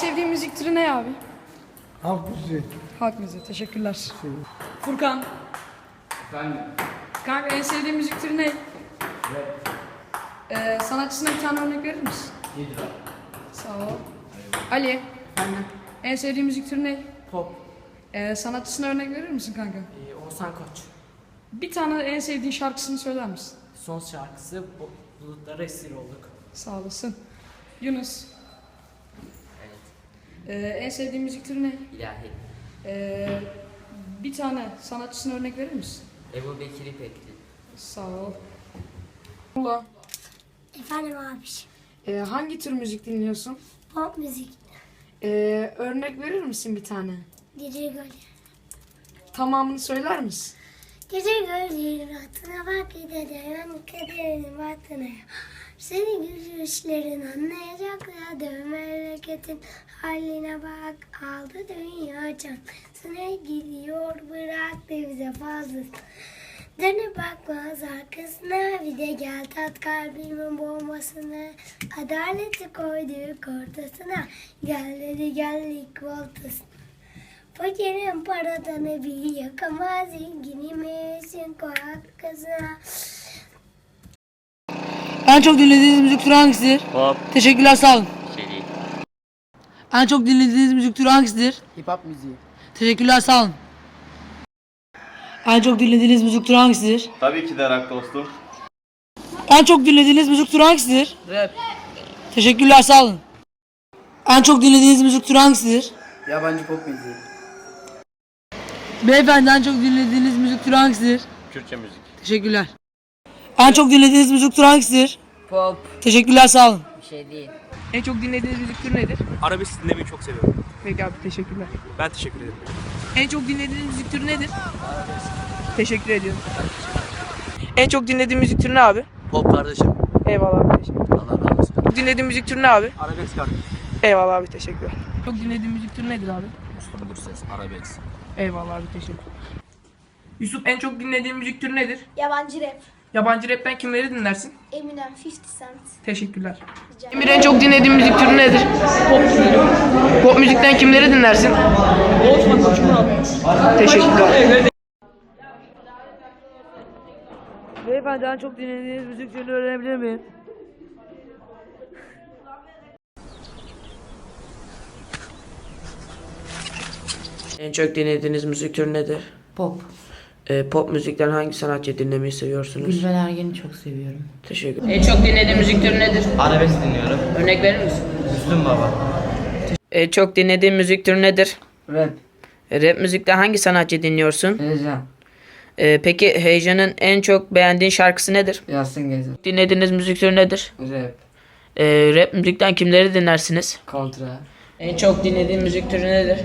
sevdiğin müzik türü ne abi? Halk müziği. Halk müziği. Teşekkürler. Furkan. Efendim? Kanka en sevdiğin müzik türü ne? Ee, sanatçısına bir tane örnek verir misin? Hidra. Sağ ol. Ali. Efendim? En sevdiğin müzik türü ne? Pop. Ee, sanatçısına örnek verir misin kanka? Ee, Oğuzhan Koç. Bir tane en sevdiğin şarkısını söyler misin? Son şarkısı bu, Bulutlara Esir Olduk. Sağ olasın. Yunus. Ee, en sevdiğin müzik türü ne? İlahi. Ee, bir tane sanatçısına örnek verir misin? Ebu Bekir İpekli. Sağ ol. Ula. Efendim abi. Ee, hangi tür müzik dinliyorsun? Pop müzik. Ee, örnek verir misin bir tane? Gece göl. Tamamını söyler misin? Gece göl rahatına bak gidelim kaderin bahtına. Senin gülüşlerin anlayacak ya dön memleketin haline bak aldı dünya can. Sana gidiyor bıraktı bize fazla. Dönüp bakmaz arkasına bir de gel tat kalbimin bombasını. Adaleti koyduk ortasına gel dedi geldik voltasına. Fakirin paradanı bir yakamaz zenginimizin koy arkasına. En çok dinlediğiniz müzik türü hangisidir? Pop. Teşekkürler sağ olun. Şey değil. En çok dinlediğiniz müzik türü hangisidir? Hip hop müziği. Teşekkürler sağ olun. En çok dinlediğiniz müzik türü hangisidir? Tabii ki de rock dostum. En çok dinlediğiniz müzik türü hangisidir? Rap. Teşekkürler sağ olun. En çok dinlediğiniz müzik türü hangisidir? Yabancı pop müziği. Beyefendi en çok dinlediğiniz müzik türü hangisidir? Kürtçe müzik. Teşekkürler. En çok dinlediğiniz müzik türü hangisidir? Pop. Teşekkürler sağ olun. Bir şey değil. En çok dinlediğiniz müzik türü nedir? Arabesk dinlemeyi çok seviyorum. Peki abi teşekkürler. Ben teşekkür ederim. En çok dinlediğiniz müzik türü nedir? Teşekkür ediyorum. En çok dinlediğin müzik türü ne abi? Pop kardeşim. Eyvallah abi teşekkür Allah razı olsun. Dinlediğin müzik türü ne abi? Arabesk kardeşim. Eyvallah abi teşekkürler. Çok dinlediğin müzik türü nedir abi? Müslüm Gürses, Arabesk. Eyvallah abi teşekkür. Yusuf en çok dinlediğin müzik türü nedir? Yabancı rap. Yabancı rapten kimleri dinlersin? Eminem 50 Cent. Teşekkürler. Emir en çok dinlediğin müzik türü nedir? Pop Pop müzikten kimleri dinlersin? Teşekkürler. Beyefendi en çok dinlediğiniz müzik türünü öğrenebilir miyim? En çok dinlediğiniz müzik türü nedir? Pop. Ee, pop müzikten hangi sanatçı dinlemeyi seviyorsunuz? Gülben Ergen'i çok seviyorum. Teşekkür En çok dinlediğin müzik türü nedir? Arabesk dinliyorum. Örnek verir misin? Müslüm Baba. En çok dinlediğin müzik türü nedir? Rap. E, Rap müzikte hangi sanatçı dinliyorsun? Heyecan. Ee, peki Heyecan'ın en çok beğendiğin şarkısı nedir? Yasin Gezer. Dinlediğiniz müzik türü nedir? Rap. Ee, rap müzikten kimleri dinlersiniz? Kontra. En çok dinlediğin müzik türü nedir?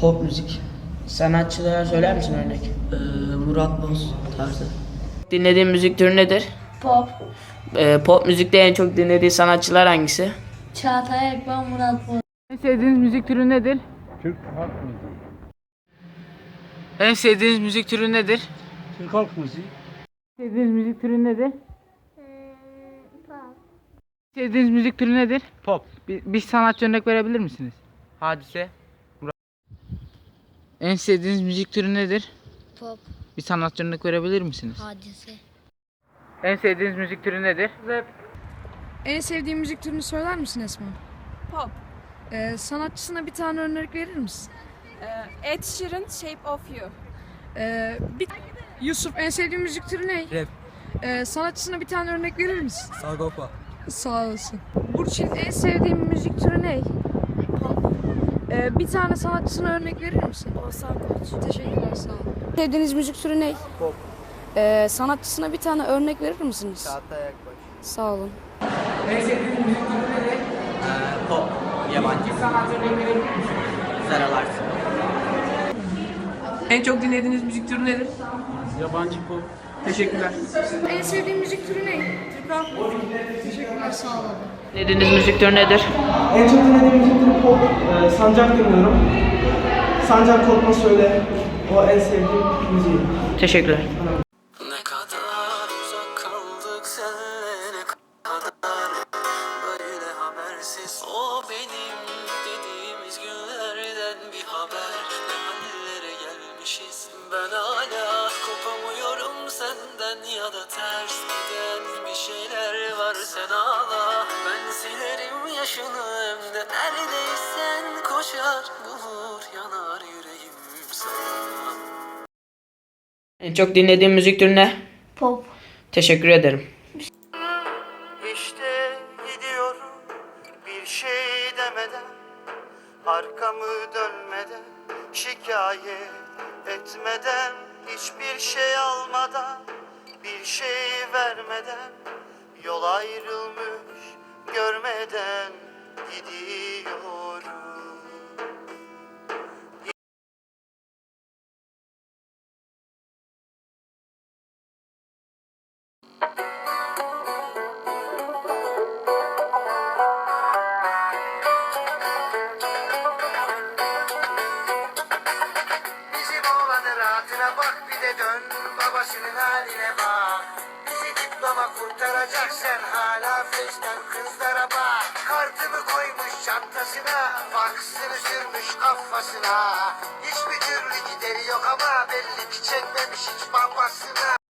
Pop müzik. Sanatçılara söyler misin örnek? Ee, Murat Boz tarzı. Dinlediğin müzik türü nedir? Pop. Ee, pop müzikte en çok dinlediği sanatçılar hangisi? Çağatay Akban Murat Boz. En sevdiğiniz müzik türü nedir? Türk halk müziği. En sevdiğiniz müzik türü nedir? Türk halk müziği. Sevdiğiniz müzik türü nedir? Sevdiğiniz müzik türü nedir? Pop. Bir, bir sanatçı örnek verebilir misiniz? Hadise. En sevdiğiniz müzik türü nedir? Pop. Bir sanatçı örnek verebilir misiniz? Hadise. En sevdiğiniz müzik türü nedir? Rap. En sevdiğin müzik türünü söyler misin Esma? Pop. Ee, sanatçısına bir tane örnek verir misin? Ee, Ed Sheeran, Shape of You. Ee, bir... Yusuf en sevdiğin müzik türü ne? Rap. Ee, sanatçısına bir tane örnek verir misin? Sagopa. Sağ olasın. Burçin en sevdiğin müzik türü ne? Ee, bir tane sanatçısına örnek verir misin? Oğuzhan Koç. Teşekkürler sağ olun. Sevdiğiniz müzik türü ne? Pop. Ee, sanatçısına bir tane örnek verir misiniz? Çağatay Akbaş. Sağ olun. Pop. Yabancı. Zara Larsson. En çok dinlediğiniz müzik türü nedir? Yabancı pop. Teşekkürler. En sevdiğin müzik türü ne? Türk halk Teşekkürler sağ olun. Dinlediğiniz müzik türü nedir? En çok dinlediğim müzik türü pop, Sancak dinliyorum. Sancak Korkma Söyle, o en sevdiğim müziği. Teşekkürler. Ne kadar uzak kaldık senle ne kadar böyle habersiz. O benim dediğim bir haber. Ne hallere gelmişiz? Ben hala kopamıyorum senden Ya da ters. Giden bir şeyler var? Sen ağla. Ben silerim yaşını Hem de neredeysen koşar Bulur yanar yüreğim sana En çok dinlediğin müzik türü ne? Pop. Teşekkür ederim. İşte gidiyorum bir şey demeden Arkamı dönmeden şikayet etmeden Hiçbir şey almadan bir şey vermeden Yol ayrılmış görmeden gidiyorum haline bak. Bizi diploma kurtaracak sen hala feşten kızlara bak. Kartımı koymuş çantasına faksını sürmüş kafasına. Hiçbir türlü gideri yok ama belli ki çekmemiş hiç babasına